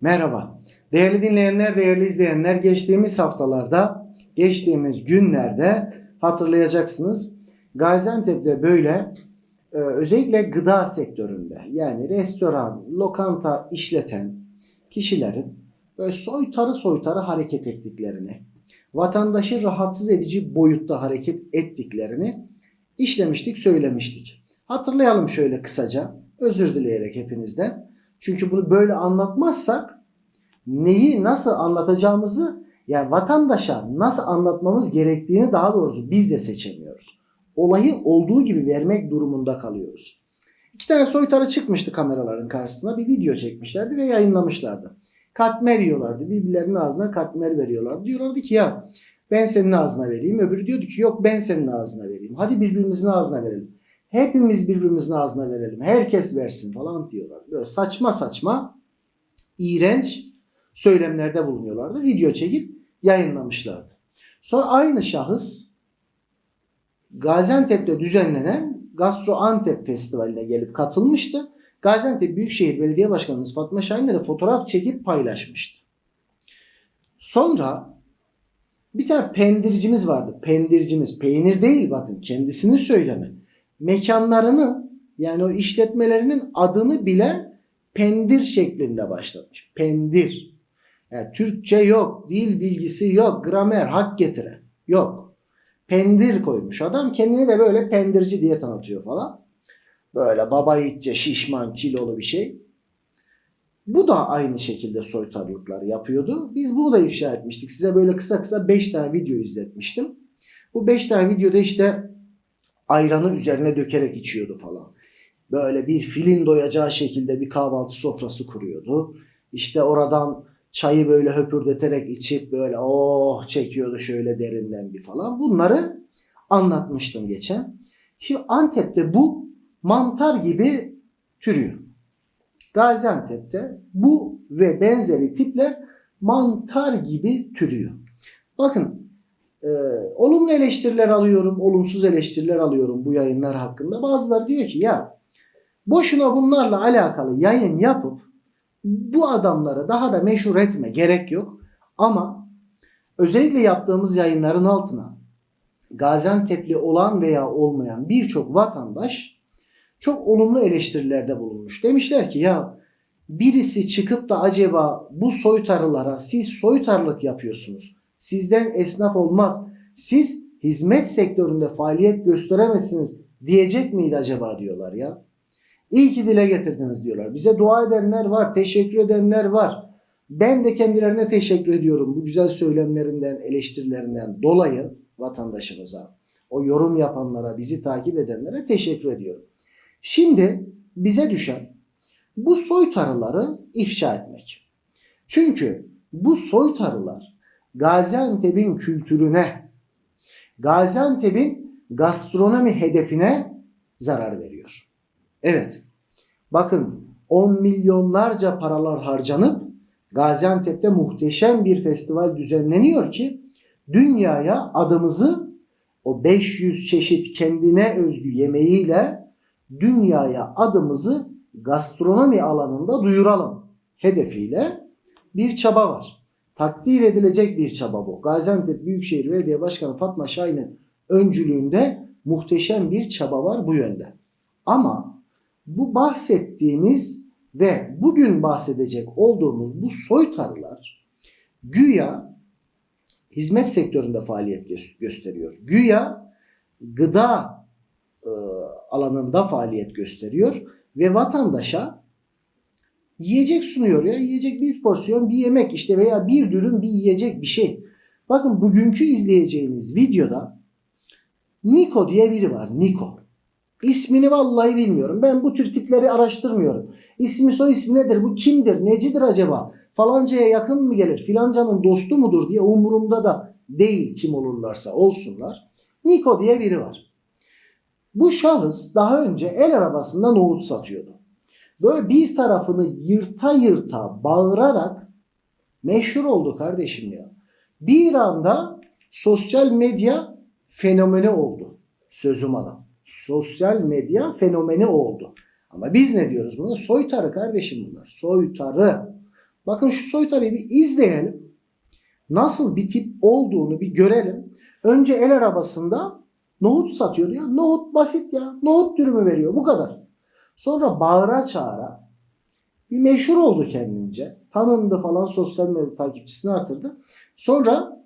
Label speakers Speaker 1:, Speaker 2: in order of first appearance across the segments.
Speaker 1: Merhaba. Değerli dinleyenler, değerli izleyenler, geçtiğimiz haftalarda, geçtiğimiz günlerde hatırlayacaksınız. Gaziantep'te böyle e, özellikle gıda sektöründe yani restoran, lokanta işleten kişilerin böyle soytarı soytarı hareket ettiklerini, vatandaşı rahatsız edici boyutta hareket ettiklerini işlemiştik, söylemiştik. Hatırlayalım şöyle kısaca, özür dileyerek hepinizden. Çünkü bunu böyle anlatmazsak neyi nasıl anlatacağımızı yani vatandaşa nasıl anlatmamız gerektiğini daha doğrusu biz de seçemiyoruz. Olayı olduğu gibi vermek durumunda kalıyoruz. İki tane soytarı çıkmıştı kameraların karşısına bir video çekmişlerdi ve yayınlamışlardı. Katmer yiyorlardı. Birbirlerinin ağzına katmer veriyorlardı. Diyorlardı ki ya ben senin ağzına vereyim. Öbürü diyordu ki yok ben senin ağzına vereyim. Hadi birbirimizin ağzına verelim. Hepimiz birbirimizin ağzına verelim. Herkes versin falan diyorlar. Böyle saçma saçma iğrenç söylemlerde bulunuyorlardı. Video çekip yayınlamışlardı. Sonra aynı şahıs Gaziantep'te düzenlenen Gastro Antep Festivali'ne gelip katılmıştı. Gaziantep Büyükşehir Belediye Başkanımız Fatma Şahin'le de fotoğraf çekip paylaşmıştı. Sonra bir tane pendircimiz vardı. Pendircimiz. Peynir değil bakın. Kendisini söyleme. Mekanlarını yani o işletmelerinin adını bile pendir şeklinde başlatmış. Pendir. Yani Türkçe yok. Dil bilgisi yok. Gramer, hak getire. Yok. Pendir koymuş. Adam kendini de böyle pendirci diye tanıtıyor falan. Böyle baba yiğitçe şişman kilolu bir şey. Bu da aynı şekilde soytarılıklar yapıyordu. Biz bunu da ifşa etmiştik. Size böyle kısa kısa 5 tane video izletmiştim. Bu 5 tane videoda işte ayranı üzerine dökerek içiyordu falan. Böyle bir filin doyacağı şekilde bir kahvaltı sofrası kuruyordu. İşte oradan çayı böyle höpürdeterek içip böyle oh çekiyordu şöyle derinden bir falan. Bunları anlatmıştım geçen. Şimdi Antep'te bu mantar gibi türüyor. Gaziantep'te bu ve benzeri tipler mantar gibi türüyor. Bakın e, olumlu eleştiriler alıyorum, olumsuz eleştiriler alıyorum bu yayınlar hakkında. Bazıları diyor ki ya boşuna bunlarla alakalı yayın yapıp bu adamları daha da meşhur etme gerek yok. Ama özellikle yaptığımız yayınların altına Gaziantep'li olan veya olmayan birçok vatandaş çok olumlu eleştirilerde bulunmuş. Demişler ki ya birisi çıkıp da acaba bu soytarılara siz soytarlık yapıyorsunuz. Sizden esnaf olmaz. Siz hizmet sektöründe faaliyet gösteremezsiniz diyecek miydi acaba diyorlar ya. İyi ki dile getirdiniz diyorlar. Bize dua edenler var, teşekkür edenler var. Ben de kendilerine teşekkür ediyorum bu güzel söylemlerinden, eleştirilerinden dolayı vatandaşımıza, o yorum yapanlara, bizi takip edenlere teşekkür ediyorum. Şimdi bize düşen bu soytarıları ifşa etmek. Çünkü bu soytarılar Gaziantep'in kültürüne, Gaziantep'in gastronomi hedefine zarar veriyor. Evet. Bakın 10 milyonlarca paralar harcanıp Gaziantep'te muhteşem bir festival düzenleniyor ki dünyaya adımızı o 500 çeşit kendine özgü yemeğiyle dünyaya adımızı gastronomi alanında duyuralım hedefiyle bir çaba var. Takdir edilecek bir çaba bu. Gaziantep Büyükşehir Belediye Başkanı Fatma Şahin'in öncülüğünde muhteşem bir çaba var bu yönde. Ama bu bahsettiğimiz ve bugün bahsedecek olduğumuz bu soytarılar güya hizmet sektöründe faaliyet gö- gösteriyor. Güya gıda e, alanında faaliyet gösteriyor ve vatandaşa yiyecek sunuyor ya yiyecek bir porsiyon bir yemek işte veya bir dürüm bir yiyecek bir şey. Bakın bugünkü izleyeceğiniz videoda Niko diye biri var. Niko. İsmini vallahi bilmiyorum. Ben bu tür tipleri araştırmıyorum. İsmi soy ismi nedir? Bu kimdir? Necidir acaba? Falancaya yakın mı gelir? Filancanın dostu mudur diye umurumda da değil kim olurlarsa olsunlar. Niko diye biri var. Bu şahıs daha önce el arabasında nohut satıyordu. Böyle bir tarafını yırta yırta bağırarak meşhur oldu kardeşim ya. Bir anda sosyal medya fenomeni oldu. Sözüm adam. Sosyal medya fenomeni oldu. Ama biz ne diyoruz buna? Soytarı kardeşim bunlar. Soytarı. Bakın şu soytarıyı bir izleyelim. Nasıl bir tip olduğunu bir görelim. Önce el arabasında nohut satıyor ya. Nohut basit ya. Nohut dürümü veriyor. Bu kadar. Sonra bağıra çağıra bir meşhur oldu kendince. Tanındı falan sosyal medya takipçisini artırdı. Sonra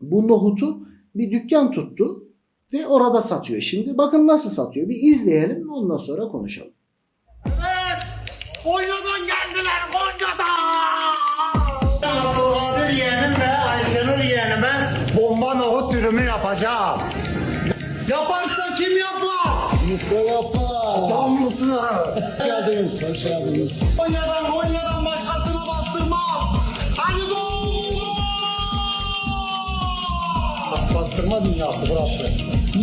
Speaker 1: bu nohutu bir dükkan tuttu ve orada satıyor şimdi. Bakın nasıl satıyor. Bir izleyelim ondan sonra konuşalım.
Speaker 2: Konya'dan geldiler Konya'dan. Yeğenimle Ayşenur yeğenime bomba nohut dürümü yapacağım. Yaparsa kim yapar?
Speaker 3: Yufka yapar.
Speaker 2: Mısın?
Speaker 3: Hoş geldiniz, hoş geldiniz.
Speaker 2: Konya'dan Konya'dan başkasına bastırmam. Hadi bomba!
Speaker 3: Bastırma dünyası burası.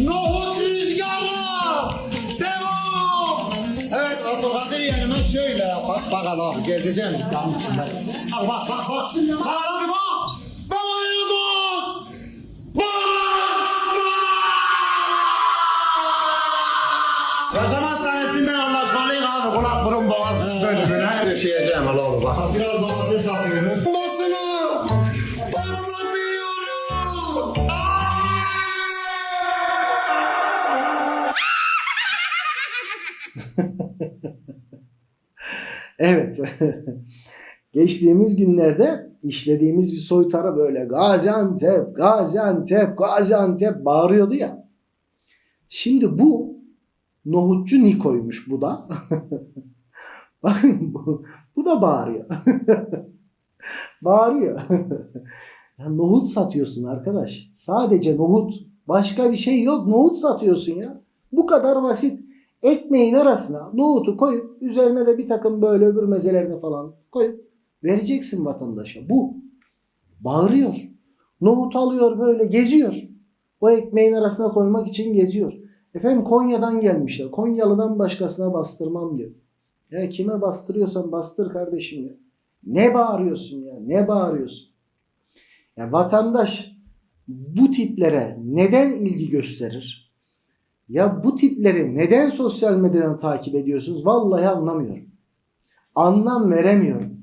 Speaker 2: Nohut rüzgarı! Devam! Evet Abdülkadir yeğenime şöyle. Bak Allah gezeceğim bak bak bak. Bak bak!
Speaker 1: Evet. Geçtiğimiz günlerde işlediğimiz bir soytarı böyle Gaziantep, Gaziantep, Gaziantep bağırıyordu ya. Şimdi bu nohutçu Niko'ymuş bu da. Bakın bu, bu da bağırıyor. bağırıyor. ya nohut satıyorsun arkadaş. Sadece nohut. Başka bir şey yok. Nohut satıyorsun ya. Bu kadar basit. Ekmeğin arasına nohutu koyup üzerine de bir takım böyle öbür mezelerini falan koyup vereceksin vatandaşa. Bu. Bağırıyor. Nohut alıyor böyle geziyor. O ekmeğin arasına koymak için geziyor. Efendim Konya'dan gelmişler. Konyalı'dan başkasına bastırmam diyor. Ya kime bastırıyorsan bastır kardeşim ya. Ne bağırıyorsun ya? Ne bağırıyorsun? Ya vatandaş bu tiplere neden ilgi gösterir? Ya bu tipleri neden sosyal medyadan takip ediyorsunuz? Vallahi anlamıyorum. Anlam veremiyorum.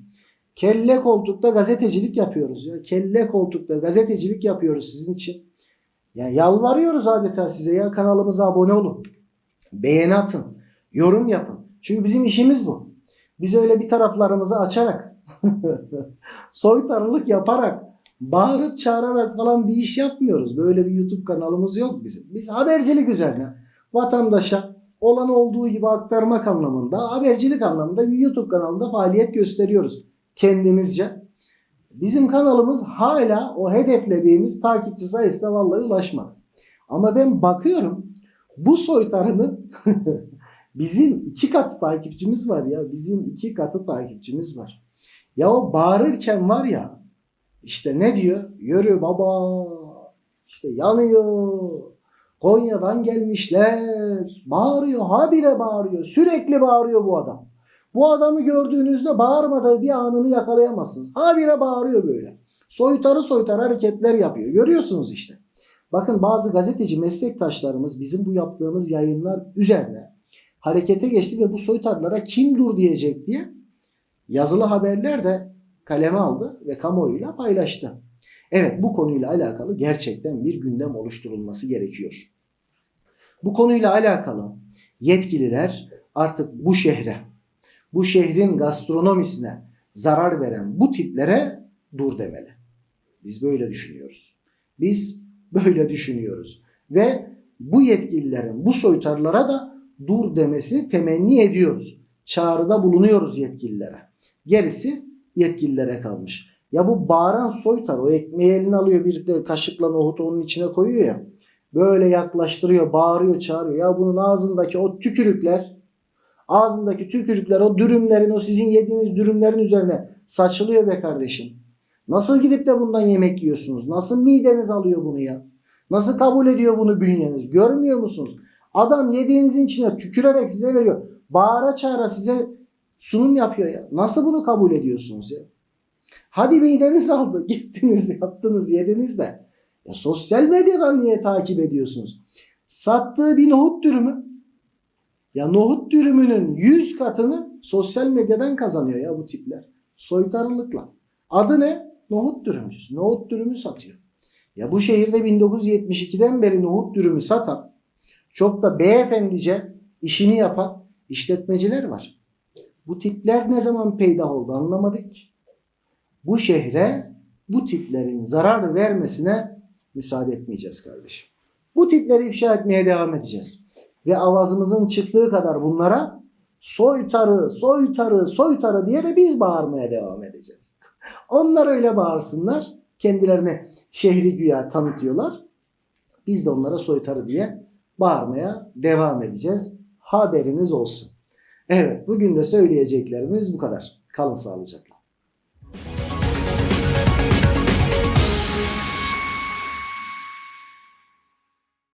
Speaker 1: Kelle koltukta gazetecilik yapıyoruz ya. Kelle koltukta gazetecilik yapıyoruz sizin için. Ya yalvarıyoruz adeta size ya kanalımıza abone olun. Beğeni atın. Yorum yapın. Çünkü bizim işimiz bu. Biz öyle bir taraflarımızı açarak soytarılık yaparak bağırıp çağırarak falan bir iş yapmıyoruz. Böyle bir YouTube kanalımız yok bizim. Biz habercilik üzerine vatandaşa olan olduğu gibi aktarmak anlamında, habercilik anlamında bir YouTube kanalında faaliyet gösteriyoruz kendimizce. Bizim kanalımız hala o hedeflediğimiz takipçi sayısına vallahi ulaşmadı. Ama ben bakıyorum bu soytarının bizim iki kat takipçimiz var ya. Bizim iki katı takipçimiz var. Ya o bağırırken var ya işte ne diyor? Yürü baba. İşte yanıyor. Konya'dan gelmişler. Bağırıyor. Habire bağırıyor. Sürekli bağırıyor bu adam. Bu adamı gördüğünüzde bağırmadığı bir anını yakalayamazsınız. Habire bağırıyor böyle. Soytarı soytarı hareketler yapıyor. Görüyorsunuz işte. Bakın bazı gazeteci meslektaşlarımız bizim bu yaptığımız yayınlar üzerine harekete geçti ve bu soytarlara kim dur diyecek diye yazılı haberler de kaleme aldı ve kamuoyuyla paylaştı. Evet bu konuyla alakalı gerçekten bir gündem oluşturulması gerekiyor. Bu konuyla alakalı yetkililer artık bu şehre, bu şehrin gastronomisine zarar veren bu tiplere dur demeli. Biz böyle düşünüyoruz. Biz böyle düşünüyoruz. Ve bu yetkililerin bu soytarlara da dur demesini temenni ediyoruz. Çağrıda bulunuyoruz yetkililere. Gerisi yetkililere kalmış. Ya bu bağıran soytar o ekmeği eline alıyor bir de kaşıkla nohutu onun içine koyuyor ya. Böyle yaklaştırıyor, bağırıyor, çağırıyor. Ya bunun ağzındaki o tükürükler, ağzındaki tükürükler o dürümlerin, o sizin yediğiniz dürümlerin üzerine saçılıyor be kardeşim. Nasıl gidip de bundan yemek yiyorsunuz? Nasıl mideniz alıyor bunu ya? Nasıl kabul ediyor bunu bünyeniz? Görmüyor musunuz? Adam yediğinizin içine tükürerek size veriyor. Bağıra çağıra size sunum yapıyor ya. Nasıl bunu kabul ediyorsunuz ya? Hadi mideniz aldı. Gittiniz, yaptınız, yediniz de. Ya sosyal medyadan niye takip ediyorsunuz? Sattığı bir nohut dürümü. Ya nohut dürümünün 100 katını sosyal medyadan kazanıyor ya bu tipler. Soytarılıkla. Adı ne? Nohut dürümcüsü. Nohut dürümü satıyor. Ya bu şehirde 1972'den beri nohut dürümü satan, çok da beyefendice işini yapan işletmeciler var. Bu tipler ne zaman peydah oldu anlamadık. Bu şehre bu tiplerin zarar vermesine müsaade etmeyeceğiz kardeşim. Bu tipleri ifşa etmeye devam edeceğiz. Ve avazımızın çıktığı kadar bunlara soytarı, soytarı, soytarı diye de biz bağırmaya devam edeceğiz. Onlar öyle bağırsınlar. Kendilerine şehri güya tanıtıyorlar. Biz de onlara soytarı diye bağırmaya devam edeceğiz. Haberiniz olsun. Evet bugün de söyleyeceklerimiz bu kadar. Kalın sağlıcakla.